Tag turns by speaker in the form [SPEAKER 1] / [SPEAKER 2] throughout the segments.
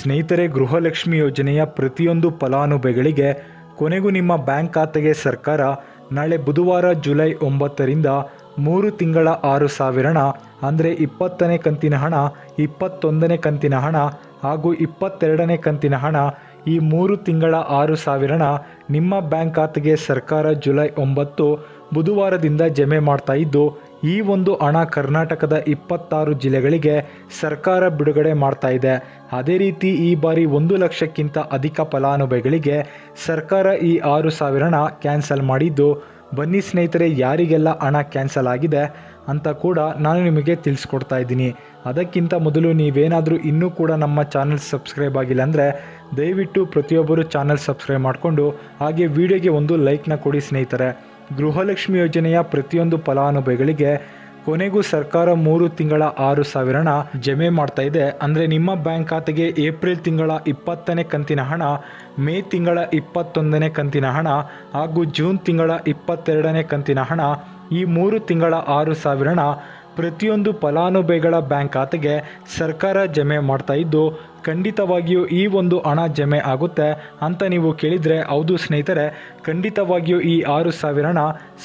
[SPEAKER 1] ಸ್ನೇಹಿತರೆ, ಗೃಹಲಕ್ಷ್ಮಿ ಯೋಜನೆಯ ಪ್ರತಿಯೊಂದು ಫಲಾನುಭವಿಗಳಿಗೆ ಕೊನೆಗೂ ನಿಮ್ಮ ಬ್ಯಾಂಕ್ ಖಾತೆಗೆ ಸರ್ಕಾರ ನಾಳೆ ಬುಧವಾರ ಜುಲೈ ಒಂಬತ್ತರಿಂದ ಮೂರು ತಿಂಗಳ ಆರು ಸಾವಿರನ, ಅಂದರೆ ಇಪ್ಪತ್ತನೇ ಕಂತಿನ ಹಣ, ಇಪ್ಪತ್ತೊಂದನೇ ಕಂತಿನ ಹಣ ಹಾಗೂ ಇಪ್ಪತ್ತೆರಡನೇ ಕಂತಿನ ಹಣ ಈ ಮೂರು ತಿಂಗಳ ಆರು ಸಾವಿರನ ನಿಮ್ಮ ಬ್ಯಾಂಕ್ ಖಾತೆಗೆ ಸರ್ಕಾರ ಜುಲೈ ಒಂಬತ್ತು ಬುಧವಾರದಿಂದ ಜಮೆ ಮಾಡ್ತಾ ಇದ್ದು ಈ ಒಂದು ಹಣ ಕರ್ನಾಟಕದ ಇಪ್ಪತ್ತಾರು ಜಿಲ್ಲೆಗಳಿಗೆ ಸರ್ಕಾರ ಬಿಡುಗಡೆ ಮಾಡ್ತಾ ಇದೆ. ಅದೇ ರೀತಿ ಈ ಬಾರಿ ಒಂದು ಲಕ್ಷಕ್ಕಿಂತ ಅಧಿಕ ಫಲಾನುಭವಿಗಳಿಗೆ ಸರ್ಕಾರ ಈ ಆರು ಸಾವಿರನ ಕ್ಯಾನ್ಸಲ್ ಮಾಡಿದ್ದು. ಬನ್ನಿ ಸ್ನೇಹಿತರೆ, ಯಾರಿಗೆಲ್ಲ ಹಣ ಕ್ಯಾನ್ಸಲ್ ಆಗಿದೆ ಅಂತ ಕೂಡ ನಾನು ನಿಮಗೆ ತಿಳಿಸ್ಕೊಡ್ತಾ ಇದ್ದೀನಿ. ಅದಕ್ಕಿಂತ ಮೊದಲು ನೀವೇನಾದರೂ ಇನ್ನೂ ಕೂಡ ನಮ್ಮ ಚಾನಲ್ ಸಬ್ಸ್ಕ್ರೈಬ್ ಆಗಿಲ್ಲ ಅಂದರೆ ದಯವಿಟ್ಟು ಪ್ರತಿಯೊಬ್ಬರು ಚಾನಲ್ ಸಬ್ಸ್ಕ್ರೈಬ್ ಮಾಡಿಕೊಂಡು ಹಾಗೆ ವಿಡಿಯೋಗೆ ಒಂದು ಲೈಕ್ನ ಕೊಡಿ ಸ್ನೇಹಿತರೆ. ಗೃಹಲಕ್ಷ್ಮಿ ಯೋಜನೆಯ ಪ್ರತಿಯೊಂದು ಫಲಾನುಭವಿಗಳಿಗೆ ಕೊನೆಗೂ ಸರ್ಕಾರ ಮೂರು ತಿಂಗಳ ಆರು ಸಾವಿರನ ಜಮೆ ಮಾಡ್ತಾ ಇದೆ. ಅಂದರೆ ನಿಮ್ಮ ಬ್ಯಾಂಕ್ ಖಾತೆಗೆ ಏಪ್ರಿಲ್ ತಿಂಗಳ ಇಪ್ಪತ್ತನೇ ಕಂತಿನ ಹಣ, ಮೇ ತಿಂಗಳ ಇಪ್ಪತ್ತೊಂದನೇ ಕಂತಿನ ಹಣ ಹಾಗೂ ಜೂನ್ ತಿಂಗಳ ಇಪ್ಪತ್ತೆರಡನೇ ಕಂತಿನ ಹಣ ಈ ಮೂರು ತಿಂಗಳ ಆರು ಸಾವಿರನ ಪ್ರತಿಯೊಂದು ಫಲಾನುಭವಿಗಳ ಬ್ಯಾಂಕ್ ಖಾತೆಗೆ ಸರ್ಕಾರ ಜಮೆ ಮಾಡ್ತಾ ಇದ್ದು ಖಂಡಿತವಾಗಿಯೂ ಈ ಒಂದು ಹಣ ಜಮೆ ಆಗುತ್ತೆ ಅಂತ ನೀವು ಕೇಳಿದರೆ, ಹೌದು ಸ್ನೇಹಿತರೆ, ಖಂಡಿತವಾಗಿಯೂ ಈ ಆರು ಸಾವಿರನ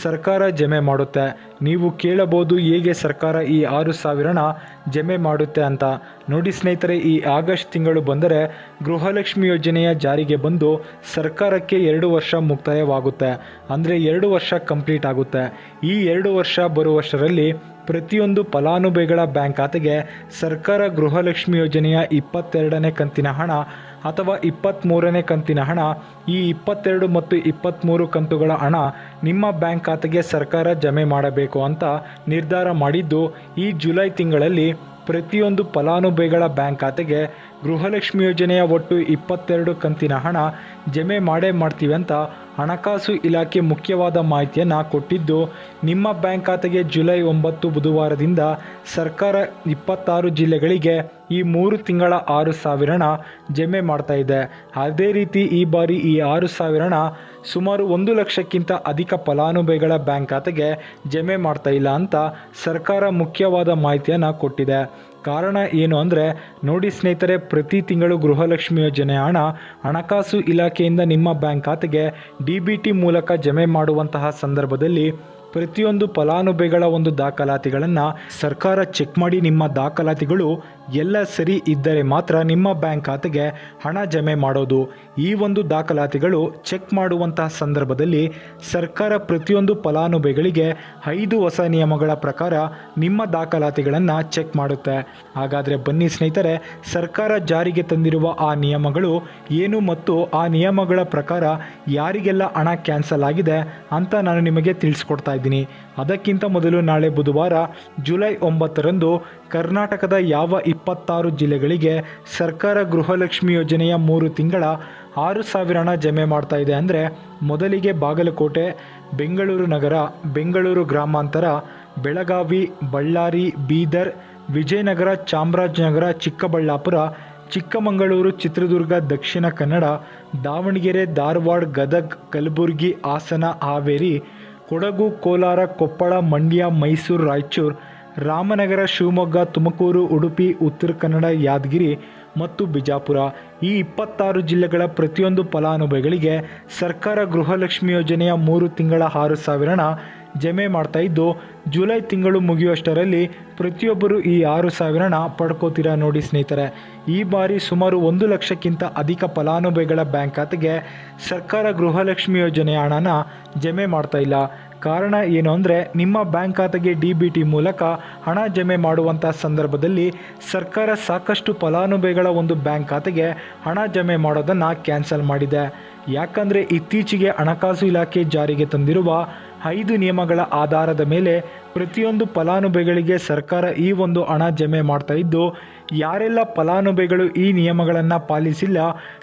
[SPEAKER 1] ಸರ್ಕಾರ ಜಮೆ ಮಾಡುತ್ತೆ. ನೀವು ಕೇಳಬಹುದು ಹೇಗೆ ಸರ್ಕಾರ ಈ ಆರು ಸಾವಿರನ ಜಮೆ ಮಾಡುತ್ತೆ ಅಂತ. ನೋಡಿ ಸ್ನೇಹಿತರೆ, ಈ ಆಗಸ್ಟ್ ತಿಂಗಳು ಬಂದರೆ ಗೃಹಲಕ್ಷ್ಮಿ ಯೋಜನೆಯ ಜಾರಿಗೆ ಬಂದು ಸರ್ಕಾರಕ್ಕೆ ಎರಡು ವರ್ಷ ಮುಕ್ತಾಯವಾಗುತ್ತೆ. ಅಂದರೆ ಎರಡು ವರ್ಷ ಕಂಪ್ಲೀಟ್ ಆಗುತ್ತೆ. ಈ ಎರಡು ವರ್ಷ ಬರುವಷ್ಟರಲ್ಲಿ ಪ್ರತಿಯೊಂದು ಫಲಾನುಭವಿಗಳ ಬ್ಯಾಂಕ್ ಖಾತೆಗೆ ಸರ್ಕಾರ ಗೃಹಲಕ್ಷ್ಮಿ ಯೋಜನೆಯ ಇಪ್ಪತ್ತೆರಡನೇ ಕಂತಿನ ಹಣ ಅಥವಾ ಇಪ್ಪತ್ತ್ಮೂರನೇ ಕಂತಿನ ಹಣ, ಈ ಇಪ್ಪತ್ತೆರಡು ಮತ್ತು ಇಪ್ಪತ್ತ್ಮೂರು ಕಂತುಗಳ ಹಣ ನಿಮ್ಮ ಬ್ಯಾಂಕ್ ಖಾತೆಗೆ ಸರ್ಕಾರ ಜಮೆ ಮಾಡಬೇಕು ಅಂತ ನಿರ್ಧಾರ ಮಾಡಿದ್ದು, ಈ ಜುಲೈ ತಿಂಗಳಲ್ಲಿ ಪ್ರತಿಯೊಂದು ಫಲಾನುಭವಿಗಳ ಬ್ಯಾಂಕ್ ಖಾತೆಗೆ ಗೃಹಲಕ್ಷ್ಮಿ ಯೋಜನೆಯ ಒಟ್ಟು ಇಪ್ಪತ್ತೆರಡು ಕಂತಿನ ಹಣ ಜಮೆ ಮಾಡೇ ಮಾಡ್ತೀವಿ ಅಂತ ಹಣಕಾಸು ಇಲಾಖೆ ಮುಖ್ಯವಾದ ಮಾಹಿತಿಯನ್ನು ಕೊಟ್ಟಿದ್ದು, ನಿಮ್ಮ ಬ್ಯಾಂಕ್ ಖಾತೆಗೆ ಜುಲೈ ಒಂಬತ್ತು ಬುಧವಾರದಿಂದ ಸರ್ಕಾರ ಇಪ್ಪತ್ತಾರು ಜಿಲ್ಲೆಗಳಿಗೆ ಈ ಮೂರು ತಿಂಗಳ ಆರು ಸಾವಿರನ ಜಮೆ ಮಾಡ್ತಾ ಇದೆ. ಅದೇ ರೀತಿ ಈ ಬಾರಿ ಈ ಆರು ಸಾವಿರನ ಸುಮಾರು ಒಂದು ಲಕ್ಷಕ್ಕಿಂತ ಅಧಿಕ ಫಲಾನುಭವಿಗಳ ಬ್ಯಾಂಕ್ ಖಾತೆಗೆ ಜಮೆ ಮಾಡ್ತಾ ಇಲ್ಲ ಅಂತ ಸರ್ಕಾರ ಮುಖ್ಯವಾದ ಮಾಹಿತಿಯನ್ನು ಕೊಟ್ಟಿದೆ. ಕಾರಣ ಏನು ಅಂದರೆ, ನೋಡಿ ಸ್ನೇಹಿತರೆ, ಪ್ರತಿ ತಿಂಗಳು ಗೃಹಲಕ್ಷ್ಮಿ ಯೋಜನೆ ಹಣ, ಹಣಕಾಸು ಇಲಾಖೆಯಿಂದ ನಿಮ್ಮ ಬ್ಯಾಂಕ್ ಖಾತೆಗೆ ಡಿ ಬಿ ಟಿ ಮೂಲಕ ಜಮೆ ಮಾಡುವಂತಹ ಸಂದರ್ಭದಲ್ಲಿ ಪ್ರತಿಯೊಂದು ಫಲಾನುಭವಿಗಳ ಒಂದು ದಾಖಲಾತಿಗಳನ್ನು ಸರ್ಕಾರ ಚೆಕ್ ಮಾಡಿ ನಿಮ್ಮ ದಾಖಲಾತಿಗಳು ಎಲ್ಲ ಸರಿ ಇದ್ದರೆ ಮಾತ್ರ ನಿಮ್ಮ ಬ್ಯಾಂಕ್ ಖಾತೆಗೆ ಹಣ ಜಮೆ ಮಾಡೋದು. ಈ ಒಂದು ದಾಖಲಾತಿಗಳು ಚೆಕ್ ಮಾಡುವಂತಹ ಸಂದರ್ಭದಲ್ಲಿ ಸರ್ಕಾರ ಪ್ರತಿಯೊಂದು ಫಲಾನುಭವಿಗಳಿಗೆ ಐದು ಹೊಸ ನಿಯಮಗಳ ಪ್ರಕಾರ ನಿಮ್ಮ ದಾಖಲಾತಿಗಳನ್ನು ಚೆಕ್ ಮಾಡುತ್ತೆ. ಹಾಗಾದರೆ ಬನ್ನಿ ಸ್ನೇಹಿತರೆ, ಸರ್ಕಾರ ಜಾರಿಗೆ ತಂದಿರುವ ಆ ನಿಯಮಗಳು ಏನು ಮತ್ತು ಆ ನಿಯಮಗಳ ಪ್ರಕಾರ ಯಾರಿಗೆಲ್ಲ ಹಣ ಕ್ಯಾನ್ಸಲ್ ಆಗಿದೆ ಅಂತ ನಾನು ನಿಮಗೆ ತಿಳಿಸ್ಕೊಡ್ತಾ ಇದ್ದೀನಿ. ಅದಕ್ಕಿಂತ ಮೊದಲು ನಾಳೆ ಬುಧವಾರ ಜುಲೈ ಒಂಬತ್ತರಂದು ಕರ್ನಾಟಕದ ಯಾವ ಇಪ್ಪತ್ತಾರು ಜಿಲ್ಲೆಗಳಿಗೆ ಸರ್ಕಾರ ಗೃಹಲಕ್ಷ್ಮಿ ಯೋಜನೆಯ ಮೂರು ತಿಂಗಳ ಆರು ಸಾವಿರ ಹಣ ಜಮೆ ಮಾಡ್ತಾ ಇದೆ ಅಂದರೆ ಮೊದಲಿಗೆ ಬಾಗಲಕೋಟೆ, ಬೆಂಗಳೂರು ನಗರ, ಬೆಂಗಳೂರು ಗ್ರಾಮಾಂತರ, ಬೆಳಗಾವಿ, ಬಳ್ಳಾರಿ, ಬೀದರ್, ವಿಜಯನಗರ, ಚಾಮರಾಜನಗರ, ಚಿಕ್ಕಬಳ್ಳಾಪುರ, ಚಿಕ್ಕಮಗಳೂರು, ಚಿತ್ರದುರ್ಗ, ದಕ್ಷಿಣ ಕನ್ನಡ, ದಾವಣಗೆರೆ, ಧಾರವಾಡ, ಗದಗ್, ಕಲಬುರಗಿ, ಹಾಸನ, ಹಾವೇರಿ ಕೊಡಗು, ಕೋಲಾರ, ಕೊಪ್ಪಳ, ಮಂಡ್ಯ, ಮೈಸೂರು, ರಾಯಚೂರು, ರಾಮನಗರ, ಶಿವಮೊಗ್ಗ, ತುಮಕೂರು, ಉಡುಪಿ, ಉತ್ತರ ಕನ್ನಡ, ಯಾದಗಿರಿ ಮತ್ತು ಬಿಜಾಪುರ ಈ ಇಪ್ಪತ್ತಾರು ಜಿಲ್ಲೆಗಳ ಪ್ರತಿಯೊಂದು ಫಲಾನುಭವಿಗಳಿಗೆ ಸರ್ಕಾರ ಗೃಹಲಕ್ಷ್ಮಿ ಯೋಜನೆಯ ಮೂರು ತಿಂಗಳ ಆರು ಸಾವಿರನ ಜಮೆ ಮಾಡ್ತಾ ಇದ್ದು, ಜುಲೈ ತಿಂಗಳು ಮುಗಿಯುವಷ್ಟರಲ್ಲಿ ಪ್ರತಿಯೊಬ್ಬರು ಈ ಆರು ಸಾವಿರನ ಪಡ್ಕೋತೀರಾ ನೋಡಿ ಸ್ನೇಹಿತರೆ. ಈ ಬಾರಿ ಸುಮಾರು ಒಂದು ಲಕ್ಷಕ್ಕಿಂತ ಅಧಿಕ ಫಲಾನುಭವಿಗಳ ಬ್ಯಾಂಕ್ ಖಾತೆಗೆ ಸರ್ಕಾರ ಗೃಹಲಕ್ಷ್ಮಿ ಯೋಜನೆ ಹಣನ ಜಮೆ ಮಾಡ್ತಾ ಇಲ್ಲ. ಕಾರಣ ಏನು ಅಂದರೆ, ನಿಮ್ಮ ಬ್ಯಾಂಕ್ ಖಾತೆಗೆ ಡಿ ಬಿ ಟಿ ಮೂಲಕ ಹಣ ಜಮೆ ಮಾಡುವಂಥ ಸಂದರ್ಭದಲ್ಲಿ ಸರ್ಕಾರ ಸಾಕಷ್ಟು ಫಲಾನುಭವಿಗಳ ಒಂದು ಬ್ಯಾಂಕ್ ಖಾತೆಗೆ ಹಣ ಜಮೆ ಮಾಡೋದನ್ನು ಕ್ಯಾನ್ಸಲ್ ಮಾಡಿದೆ. ಯಾಕಂದರೆ ಇತ್ತೀಚೆಗೆ ಹಣಕಾಸು ಇಲಾಖೆ ಜಾರಿಗೆ ತಂದಿರುವ ಐದು ನಿಯಮಗಳ ಆಧಾರದ ಮೇಲೆ ಪ್ರತಿಯೊಂದು ಫಲಾನುಭವಿಗಳಿಗೆ ಸರ್ಕಾರ ಈ ಒಂದು ಹಣ ಜಮೆ ಮಾಡ್ತಾ ಇದ್ದು, ಯಾರೆಲ್ಲ ಫಲಾನುಭವಿಗಳು ಈ ನಿಯಮಗಳನ್ನು ಪಾಲಿಸಿಲ್ಲ,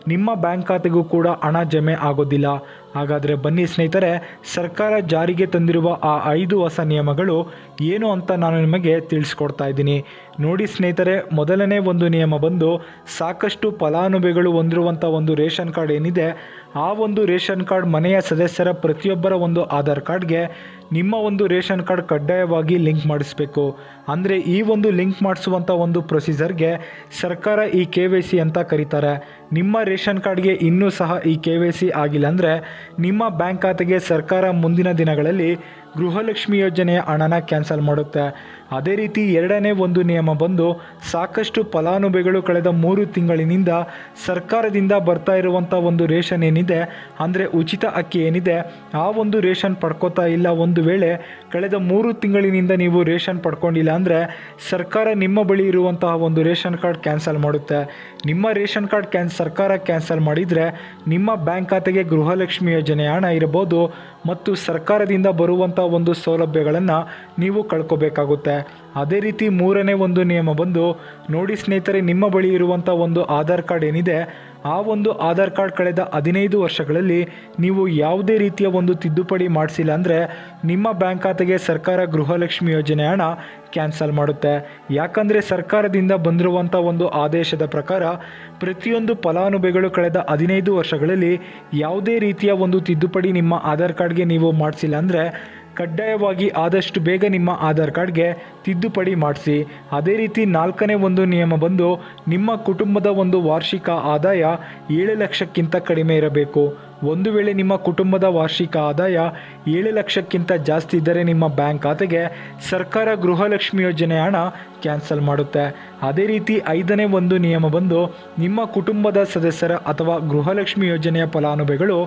[SPEAKER 1] ನಿಮ್ಮ ಬ್ಯಾಂಕ್ ಖಾತೆಗೂ ಕೂಡ ಹಣ ಜಮೆ ಆಗೋದಿಲ್ಲ. ಹಾಗಾದರೆ ಬನ್ನಿ ಸ್ನೇಹಿತರೆ, ಸರ್ಕಾರ ಜಾರಿಗೆ ತಂದಿರುವ ಆ ಐದು ಹೊಸ ನಿಯಮಗಳು ಏನು ಅಂತ ನಾನು ನಿಮಗೆ ತಿಳಿಸ್ಕೊಡ್ತಾ ಇದ್ದೀನಿ. ನೋಡಿ ಸ್ನೇಹಿತರೆ, ಮೊದಲನೇ ಒಂದು ನಿಯಮ ಬಂದು ಸಾಕಷ್ಟು ಫಲಾನುಭವಿಗಳು ಹೊಂದಿರುವಂಥ ಒಂದು ರೇಷನ್ ಕಾರ್ಡ್ ಏನಿದೆ ಆ ಒಂದು ರೇಷನ್ ಕಾರ್ಡ್ ಮನೆಯ ಸದಸ್ಯರ ಪ್ರತಿಯೊಬ್ಬರ ಒಂದು ಆಧಾರ್ ಕಾರ್ಡ್ಗೆ ನಿಮ್ಮ ಒಂದು ರೇಷನ್ ಕಾರ್ಡ್ ಕಡ್ಡಾಯವಾಗಿ ಲಿಂಕ್ ಮಾಡಿಸಬೇಕು. ಅಂದರೆ ಈ ಒಂದು ಲಿಂಕ್ ಮಾಡಿಸುವಂಥ ಒಂದು ಪ್ರೊಸೀಜರ್ಗೆ ಸರ್ಕಾರ ಈ ಕೆ ವೈ ಸಿ ಅಂತ ಕರೀತಾರೆ. ನಿಮ್ಮ ರೇಷನ್ ಕಾರ್ಡ್ಗೆ ಇನ್ನೂ ಸಹ ಈ ಕೆ ವೈ ಸಿ ಆಗಿಲ್ಲ ಅಂದರೆ ನಿಮ್ಮ ಬ್ಯಾಂಕ್ ಖಾತೆಗೆ ಸರ್ಕಾರ ಮುಂದಿನ ದಿನಗಳಲ್ಲಿ ಗೃಹಲಕ್ಷ್ಮಿ ಯೋಜನೆಯ ಹಣನ ಕ್ಯಾನ್ಸಲ್ ಮಾಡುತ್ತೆ. ಅದೇ ರೀತಿ ಎರಡನೇ ಒಂದು ನಿಯಮ ಬಂದು ಸಾಕಷ್ಟು ಫಲಾನುಭವಿಗಳು ಕಳೆದ ಮೂರು ತಿಂಗಳಿನಿಂದ ಸರ್ಕಾರದಿಂದ ಬರ್ತಾ ಇರುವಂಥ ಒಂದು ರೇಷನ್ ಏನಿದೆ, ಅಂದರೆ ಉಚಿತ ಅಕ್ಕಿ ಏನಿದೆ, ಆ ಒಂದು ರೇಷನ್ ಪಡ್ಕೋತಾ ಇಲ್ಲ ಒಂದು ವೇಳೆ, ಕಳೆದ ಮೂರು ತಿಂಗಳಿನಿಂದ ನೀವು ರೇಷನ್ ಪಡ್ಕೊಂಡಿಲ್ಲ ಅಂದರೆ ಸರ್ಕಾರ ನಿಮ್ಮ ಬಳಿ ಇರುವಂತಹ ಒಂದು ರೇಷನ್ ಕಾರ್ಡ್ ಕ್ಯಾನ್ಸಲ್ ಮಾಡುತ್ತೆ. ನಿಮ್ಮ ರೇಷನ್ ಕಾರ್ಡ್ ಕ್ಯಾನ್, ಸರ್ಕಾರ ಕ್ಯಾನ್ಸಲ್ ಮಾಡಿದರೆ ನಿಮ್ಮ ಬ್ಯಾಂಕ್ ಖಾತೆಗೆ ಗೃಹಲಕ್ಷ್ಮಿ ಯೋಜನೆ ಹಣ ಇರಬಹುದು ಮತ್ತು ಸರ್ಕಾರದಿಂದ ಬರುವಂಥ ಒಂದು ಸೌಲಭ್ಯಗಳನ್ನು ನೀವು ಕಳ್ಕೊಬೇಕಾಗುತ್ತೆ. ಅದೇ ರೀತಿ ಮೂರನೇ ಒಂದು ನಿಯಮ ಬಂದು, ನೋಡಿ ಸ್ನೇಹಿತರೆ, ನಿಮ್ಮ ಬಳಿ ಇರುವಂಥ ಒಂದು ಆಧಾರ್ ಕಾರ್ಡ್ ಏನಿದೆ, ಆ ಒಂದು ಆಧಾರ್ ಕಾರ್ಡ್ ಕಳೆದ ಹದಿನೈದು ವರ್ಷಗಳಲ್ಲಿ ನೀವು ಯಾವುದೇ ರೀತಿಯ ಒಂದು ತಿದ್ದುಪಡಿ ಮಾಡಿಸಿಲ್ಲ ಅಂದರೆ ನಿಮ್ಮ ಬ್ಯಾಂಕ್ ಖಾತೆಗೆ ಸರ್ಕಾರ ಗೃಹಲಕ್ಷ್ಮಿ ಯೋಜನೆ ಹಣ ಕ್ಯಾನ್ಸಲ್ ಮಾಡುತ್ತೆ. ಯಾಕಂದರೆ ಸರ್ಕಾರದಿಂದ ಬಂದಿರುವಂಥ ಒಂದು ಆದೇಶದ ಪ್ರಕಾರ ಪ್ರತಿಯೊಂದು ಫಲಾನುಭವಿಗಳು ಕಳೆದ ಹದಿನೈದು ವರ್ಷಗಳಲ್ಲಿ ಯಾವುದೇ ರೀತಿಯ ಒಂದು ತಿದ್ದುಪಡಿ ನಿಮ್ಮ ಆಧಾರ್ ಕಾರ್ಡ್ಗೆ ನೀವು ಮಾಡಿಸಿಲ್ಲ ಅಂದರೆ ಕಡ್ಡಾಯವಾಗಿ ಆದಷ್ಟು ಬೇಗ ನಿಮ್ಮ ಆಧಾರ್ ಕಾರ್ಡ್ಗೆ ತಿದ್ದುಪಡಿ ಮಾಡಿಸಿ. ಅದೇ ರೀತಿ ನಾಲ್ಕನೇ ಒಂದು ನಿಯಮ ಬಂದು, ನಿಮ್ಮ ಕುಟುಂಬದ ಒಂದು ವಾರ್ಷಿಕ ಆದಾಯ ಏಳು ಲಕ್ಷಕ್ಕಿಂತ ಕಡಿಮೆ ಇರಬೇಕು. ಒಂದು ವೇಳೆ ನಿಮ್ಮ ಕುಟುಂಬದ ವಾರ್ಷಿಕ ಆದಾಯ ಏಳು ಲಕ್ಷಕ್ಕಿಂತ ಜಾಸ್ತಿ ಇದ್ದರೆ ನಿಮ್ಮ ಬ್ಯಾಂಕ್ ಖಾತೆಗೆ ಸರ್ಕಾರ ಗೃಹಲಕ್ಷ್ಮಿ ಯೋಜನೆ ಹಣ ಕ್ಯಾನ್ಸಲ್ ಮಾಡುತ್ತೆ. ಅದೇ ರೀತಿ ಐದನೇ ಒಂದು ನಿಯಮ ಬಂದು, ನಿಮ್ಮ ಕುಟುಂಬದ ಸದಸ್ಯರ ಅಥವಾ ಗೃಹಲಕ್ಷ್ಮಿ ಯೋಜನೆಯ ಫಲಾನುಭವಿಗಳು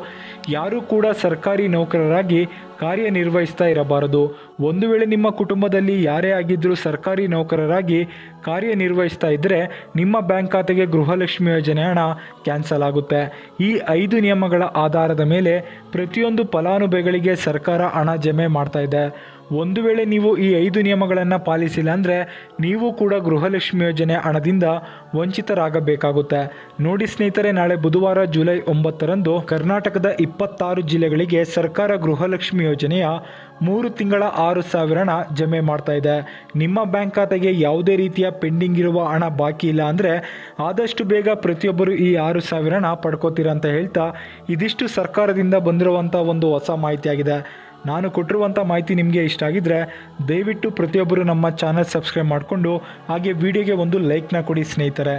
[SPEAKER 1] ಯಾರೂ ಕೂಡ ಸರ್ಕಾರಿ ನೌಕರರಾಗಿ ಕಾರ್ಯನಿರ್ವಹಿಸ್ತಾ ಇರಬಾರದು. ಒಂದು ವೇಳೆ ನಿಮ್ಮ ಕುಟುಂಬದಲ್ಲಿ ಯಾರೇ ಆಗಿದ್ದರೂ ಸರ್ಕಾರಿ ನೌಕರರಾಗಿ ಕಾರ್ಯನಿರ್ವಹಿಸ್ತಾ ಇದ್ದರೆ ನಿಮ್ಮ ಬ್ಯಾಂಕ್ ಖಾತೆಗೆ ಗೃಹಲಕ್ಷ್ಮಿ ಯೋಜನೆ ಹಣ ಕ್ಯಾನ್ಸಲ್ ಆಗುತ್ತೆ. ಈ ಐದು ನಿಯಮಗಳ ಆಧಾರದ ಮೇಲೆ ಪ್ರತಿಯೊಂದು ಫಲಾನುಭವಿಗಳಿಗೆ ಸರ್ಕಾರ ಹಣ ಜಮೆ ಮಾಡ್ತಾ ಇದೆ. ಒಂದು ವೇಳೆ ನೀವು ಈ ಐದು ನಿಯಮಗಳನ್ನು ಪಾಲಿಸಿಲ್ಲ ಅಂದರೆ ನೀವು ಕೂಡ ಗೃಹಲಕ್ಷ್ಮಿ ಯೋಜನೆ ಹಣದಿಂದ ವಂಚಿತರಾಗಬೇಕಾಗುತ್ತೆ. ನೋಡಿ ಸ್ನೇಹಿತರೆ, ನಾಳೆ ಬುಧವಾರ ಜುಲೈ ಒಂಬತ್ತರಂದು ಕರ್ನಾಟಕದ ಇಪ್ಪತ್ತಾರು ಜಿಲ್ಲೆಗಳಿಗೆ ಸರ್ಕಾರ ಗೃಹಲಕ್ಷ್ಮಿ ಯೋಜನೆಯ ಮೂರು ತಿಂಗಳ ಆರು ಸಾವಿರ ಹಣ ಜಮೆ ಮಾಡ್ತಾ ಇದೆ. ನಿಮ್ಮ ಬ್ಯಾಂಕ್ ಖಾತೆಗೆ ಯಾವುದೇ ರೀತಿಯ ಪೆಂಡಿಂಗ್ ಇರುವ ಹಣ ಬಾಕಿ ಇಲ್ಲ ಅಂದರೆ ಆದಷ್ಟು ಬೇಗ ಪ್ರತಿಯೊಬ್ಬರು ಈ ಆರು ಸಾವಿರ ಹಣ ಪಡ್ಕೋತೀರ ಅಂತ ಹೇಳ್ತಾ ಇದಿಷ್ಟು ಸರ್ಕಾರದಿಂದ ಬಂದಿರುವಂಥ ಒಂದು ಹೊಸ ಮಾಹಿತಿಯಾಗಿದೆ. ನಾನು ಕೊಟ್ಟಿರುವಂಥ ಮಾಹಿತಿ ನಿಮಗೆ ಇಷ್ಟ ಆಗಿದ್ದರೆ ದಯವಿಟ್ಟು ಪ್ರತಿಯೊಬ್ಬರು ನಮ್ಮ ಚಾನಲ್ ಸಬ್ಸ್ಕ್ರೈಬ್ ಮಾಡಿಕೊಂಡು ಹಾಗೆ ವಿಡಿಯೋಗೆ ಒಂದು ಲೈಕ್ನ ಕೊಡಿ ಸ್ನೇಹಿತರೆ.